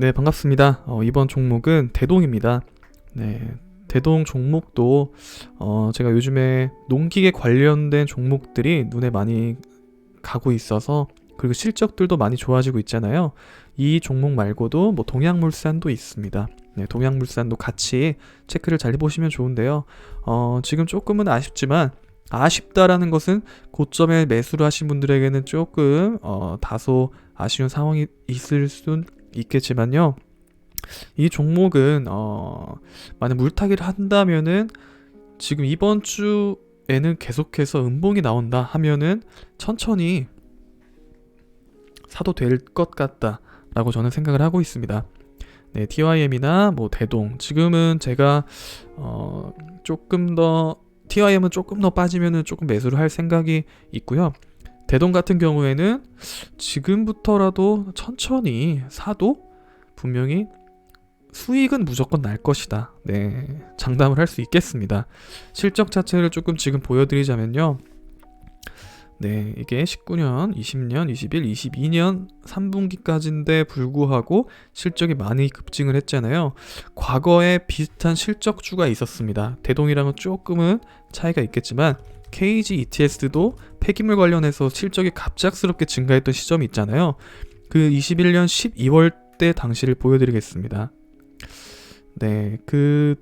네, 반갑습니다. 어, 이번 종목은 대동입니다. 네, 대동 종목도 어, 제가 요즘에 농기계 관련된 종목들이 눈에 많이 가고 있어서 그리고 실적들도 많이 좋아지고 있잖아요. 이 종목 말고도 뭐 동양물산도 있습니다. 네, 동양물산도 같이 체크를 잘 해보시면 좋은데요. 어, 지금 조금은 아쉽지만 아쉽다라는 것은 고점에 매수를 하신 분들에게는 조금 어, 다소 아쉬운 상황이 있을 수 있겠지만요. 이 종목은 어, 만약 물타기를 한다면은 지금 이번 주에는 계속해서 음봉이 나온다 하면은 천천히 사도 될 것 같다라고 저는 생각을 하고 있습니다. 네, TYM이나 뭐 대동 지금은 제가 어, 조금 더 TYM은 조금 더 빠지면은 조금 매수를 할 생각이 있고요. 대동 같은 경우에는 지금부터라도 천천히 사도 분명히 수익은 무조건 날 것이다. 네. 장담을 할 수 있겠습니다. 실적 자체를 조금 지금 보여드리자면요. 네, 이게 19년, 20년, 21, 22년 3분기까지인데 불구하고 실적이 많이 급증을 했잖아요. 과거에 비슷한 실적주가 있었습니다. 대동이랑은 조금은 차이가 있겠지만 KG ETS도 폐기물 관련해서 실적이 갑작스럽게 증가했던 시점이 있잖아요. 그 21년 12월 때 당시를 보여드리겠습니다. 네, 그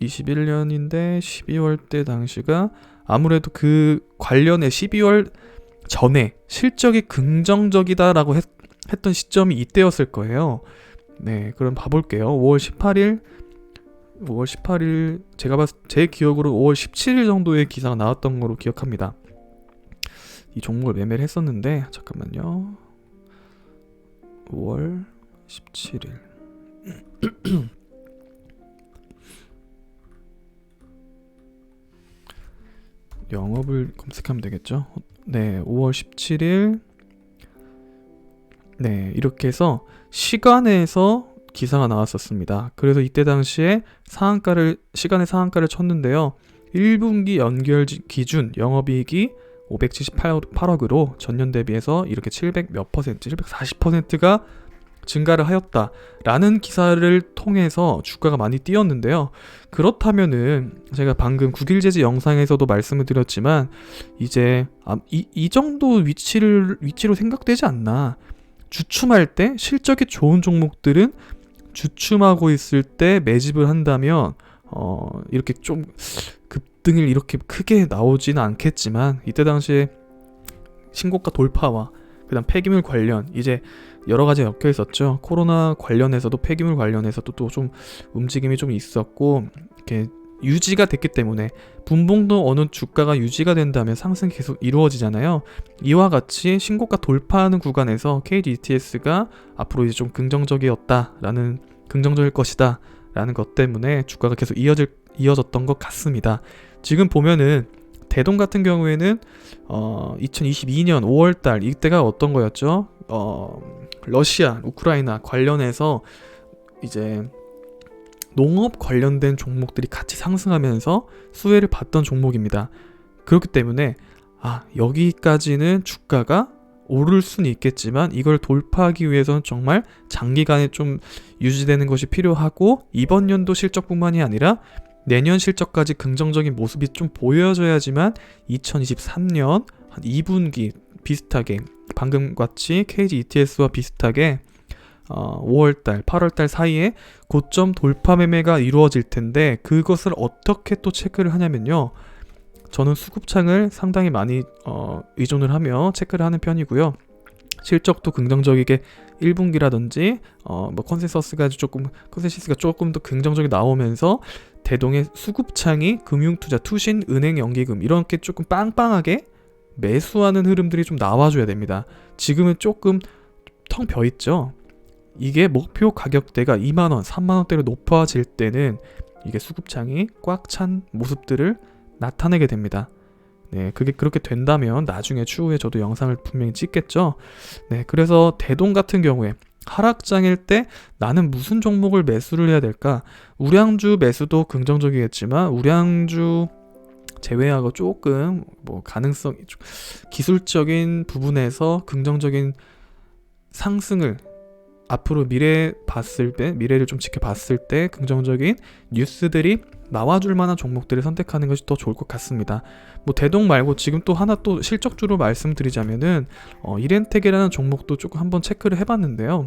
21년인데 12월 때 당시가 아무래도 그 관련해 12월 전에 실적이 긍정적이다라고 했, 했던 시점이 이때였을 거예요. 네, 그럼 봐볼게요. 5월 18일, 5월 18일 제가 봤을 제 기억으로 5월 17일 정도의 기사가 나왔던 걸로 기억합니다. 이 종목을 매매를 했었는데 잠깐만요. 5월 17일. 영업을 검색하면 되겠죠. 네, 5월 17일. 네, 이렇게 해서 시간에서 기사가 나왔었습니다. 그래서 이때 당시에 상한가를 시간의 상한가를 쳤는데요. 1분기 연결 기준 영업이익이 578억으로 전년 대비해서 이렇게 700 몇 퍼센트, 740%가 증가를 하였다라는 기사를 통해서 주가가 많이 뛰었는데요. 그렇다면은 제가 방금 국일제지 영상에서도 말씀을 드렸지만 이제 아, 이, 이 정도 위치를 위치로 생각되지 않나. 주춤할 때 실적이 좋은 종목들은 주춤하고 있을 때 매집을 한다면 어 이렇게 좀 급등을 이렇게 크게 나오지는 않겠지만 이때 당시에 신고가 돌파와 그다음 폐기물 관련 이제 여러 가지 엮여 있었죠. 코로나 관련해서도 폐기물 관련해서도 또 좀 움직임이 좀 있었고 이렇게 유지가 됐기 때문에 분봉도 어느 주가가 유지가 된다면 상승이 계속 이루어지잖아요. 이와 같이 신고가 돌파하는 구간에서 KD ETS가 앞으로 이제 좀 긍정적이었다라는 긍정적일 것이다 라는 것 때문에 주가가 계속 이어질 이어졌던 것 같습니다. 지금 보면은 대동 같은 경우에는 어 2022년 5월달 이때가 어떤 거였죠? 어 러시아, 우크라이나 관련해서 이제 농업 관련된 종목들이 같이 상승하면서 수혜를 받던 종목입니다. 그렇기 때문에 아, 여기까지는 주가가 오를 수는 있겠지만 이걸 돌파하기 위해서는 정말 장기간에 좀 유지되는 것이 필요하고 이번 연도 실적뿐만이 아니라 내년 실적까지 긍정적인 모습이 좀 보여져야지만 2023년 한 2분기 비슷하게 방금 같이 KG ETS와 비슷하게 어, 5월달, 8월달 사이에 고점 돌파 매매가 이루어질 텐데 그것을 어떻게 또 체크를 하냐면요. 저는 수급창을 상당히 많이 어, 의존을 하며 체크를 하는 편이고요. 실적도 긍정적이게 1분기라든지 어, 뭐 컨센서스가 조금 컨센서스가 조금 더 긍정적이 나오면서 대동의 수급창이 금융투자, 투신, 은행 연기금 이렇게 조금 빵빵하게 매수하는 흐름들이 좀 나와줘야 됩니다. 지금은 조금 텅 벼 있죠. 이게 목표 가격대가 2만원, 3만원대로 높아질 때는 이게 수급창이 꽉 찬 모습들을 나타내게 됩니다. 네, 그게 그렇게 된다면 나중에 추후에 저도 영상을 분명히 찍겠죠. 네, 그래서 대동 같은 경우에 하락장일 때 나는 무슨 종목을 매수를 해야 될까? 우량주 매수도 긍정적이겠지만 우량주 제외하고 조금 뭐 가능성 기술적인 부분에서 긍정적인 상승을 앞으로 미래 봤을 때 미래를 좀 지켜봤을 때 긍정적인 뉴스들이 나와줄 만한 종목들을 선택하는 것이 더 좋을 것 같습니다. 뭐 대동 말고 지금 또 하나 또 실적주로 말씀드리자면은 어, 이렌텍이라는 종목도 조금 한번 체크를 해봤는데요.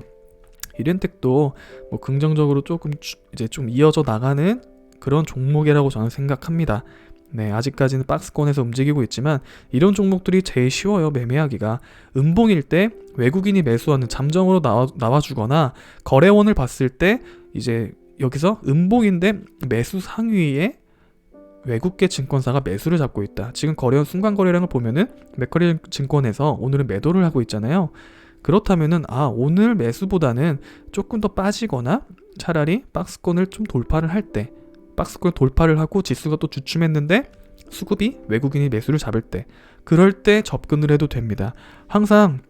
이렌텍도 뭐 긍정적으로 조금 주- 이제 좀 이어져 나가는 그런 종목이라고 저는 생각합니다. 네, 아직까지는 박스권에서 움직이고 있지만 이런 종목들이 제일 쉬워요 매매하기가 음봉일 때 외국인이 매수하는 잠정으로 나와, 나와주거나 거래원을 봤을 때 이제 여기서 음봉인데 매수 상위에 외국계 증권사가 매수를 잡고 있다. 지금 거래원 순간 거래량을 보면은 맥커리 증권에서 오늘은 매도를 하고 있잖아요. 그렇다면은 아 오늘 매수보다는 조금 더 빠지거나 차라리 박스권을 좀 돌파를 할 때 박스권 돌파를 하고 지수가 또 주춤했는데 수급이 외국인이 매수를 잡을 때 그럴 때 접근을 해도 됩니다. 항상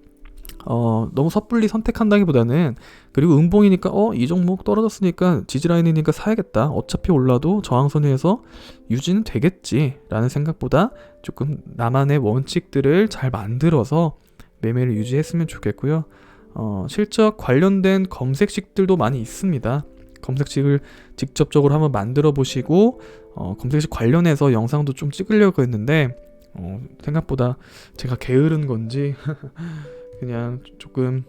어, 너무 섣불리 선택한다기보다는 그리고 음봉이니까 어 이 종목 떨어졌으니까 지지라인이니까 사야겠다. 어차피 올라도 저항선에서 유지는 되겠지라는 생각보다 조금 나만의 원칙들을 잘 만들어서 매매를 유지했으면 좋겠고요. 어, 실적 관련된 검색식들도 많이 있습니다. 검색식을 직접적으로 한번 만들어 보시고 어, 검색식 관련해서 영상도 좀 찍으려고 했는데 어, 생각보다 제가 게으른 건지 그냥 조금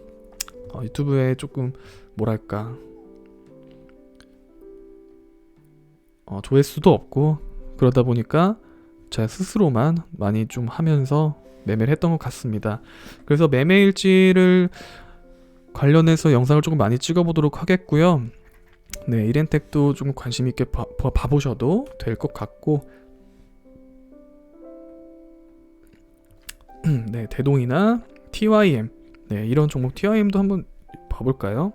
어, 유튜브에 조금 뭐랄까 어, 조회수도 없고 그러다 보니까 제 스스로만 많이 좀 하면서 매매를 했던 것 같습니다. 그래서 매매 일지를 관련해서 영상을 조금 많이 찍어보도록 하겠고요. 네, 이렌텍도 좀 관심 있게 봐, 봐- 봐 보셔도 될 것 같고, 네, 대동이나 TYM, 네, 이런 종목 TYM도 한번 봐볼까요?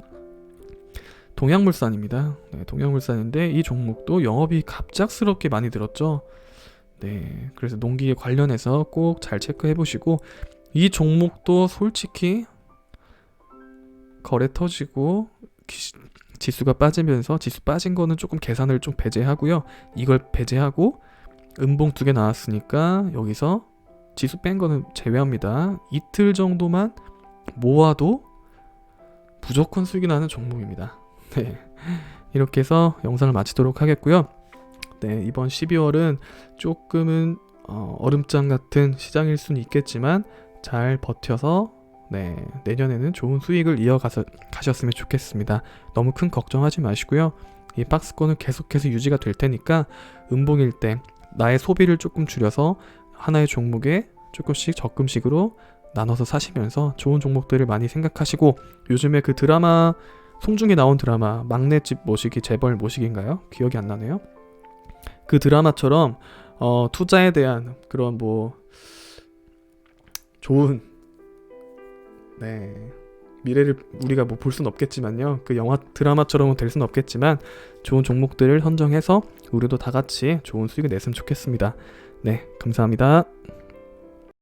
동양물산입니다. 네, 동양물산인데 이 종목도 영업이 갑작스럽게 많이 들었죠. 네, 그래서 농기에 관련해서 꼭 잘 체크해 보시고 이 종목도 솔직히 거래 터지고 기- 지수가 빠지면서 지수 빠진 거는 조금 계산을 좀 배제하고요. 이걸 배제하고 음봉 두 개 나왔으니까 여기서 지수 뺀 거는 제외합니다. 이틀 정도만 모아도 무조건 수익이 나는 종목입니다. 네. 이렇게 해서 영상을 마치도록 하겠고요. 네, 이번 12월은 조금은 어, 얼음장 같은 시장일 수는 있겠지만 잘 버텨서 네, 내년에는 좋은 수익을 이어가서 가셨으면 좋겠습니다. 너무 큰 걱정하지 마시고요. 이 박스권은 계속해서 유지가 될 테니까 음봉일 때 나의 소비를 조금 줄여서 하나의 종목에 조금씩 적금식으로 나눠서 사시면서 좋은 종목들을 많이 생각하시고 요즘에 그 드라마 송중기 나온 드라마 막내집 모시기 재벌 모시기인가요? 기억이 안 나네요. 그 드라마처럼 어, 투자에 대한 그런 뭐 좋은 네 미래를 우리가 뭐 볼 수는 없겠지만요. 그 영화 드라마처럼은 될 수는 없겠지만 좋은 종목들을 선정해서 우리도 다 같이 좋은 수익을 냈으면 좋겠습니다. 네, 감사합니다.